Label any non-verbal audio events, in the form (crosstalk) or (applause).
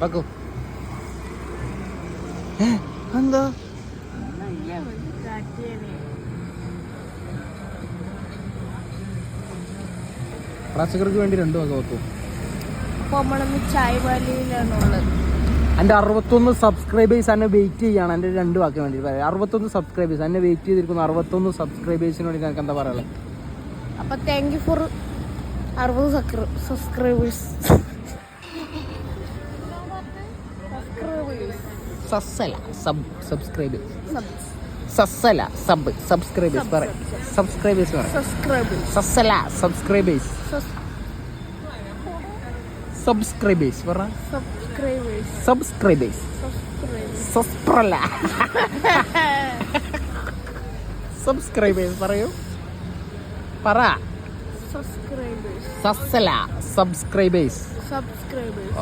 പക്കു എന്താ പ്രേക്ഷകർക്ക് വേണ്ടി രണ്ടു വക വെക്കും നമ്മളിന്ന് ചായവാലിയിലാണുള്ളത് എന്റെ അറുപത്തൊന്ന് സബ്സ്ക്രൈബേഴ്സ് എന്നെ വെയിറ്റ് ചെയ്യാണ്. എന്റെ രണ്ട് വാക്ക് വേണ്ടി പറയാം. അറുപത്തൊന്ന് സബ്സ്ക്രൈബേഴ്സ് എന്നെ വെയിറ്റ് ചെയ്തിരിക്കുന്നു അറുപത്തൊന്ന് സബ്സ്ക്രൈബേഴ്സിന് വേണ്ടി എനിക്ക് എന്താ പറയാനുള്ളത്? അപ്പൊ താങ്ക് യു ഫോർ അറുപത് സബ്സ്ക്രൈബേഴ്സ് സസ്സല സബ് സബ്സ്ക്രൈബേഴ്സ് സസ്സല സബ് സബ്സ്ക്രൈബേഴ്സ് സബ്സ്ക്രൈബേഴ്സ് സബ്സ്ക്രൈബേഴ്സ് സസ്സല സബ്സ്ക്രൈബേഴ്സ് സബ്സ്ക്രൈബേഴ്സ് പറ. സബ്സ്ക്രൈബേഴ്സ് സബ്സ്ക്രൈബേഴ്സ് (laughs) പറയൂ. പറ. Subscribers subscribers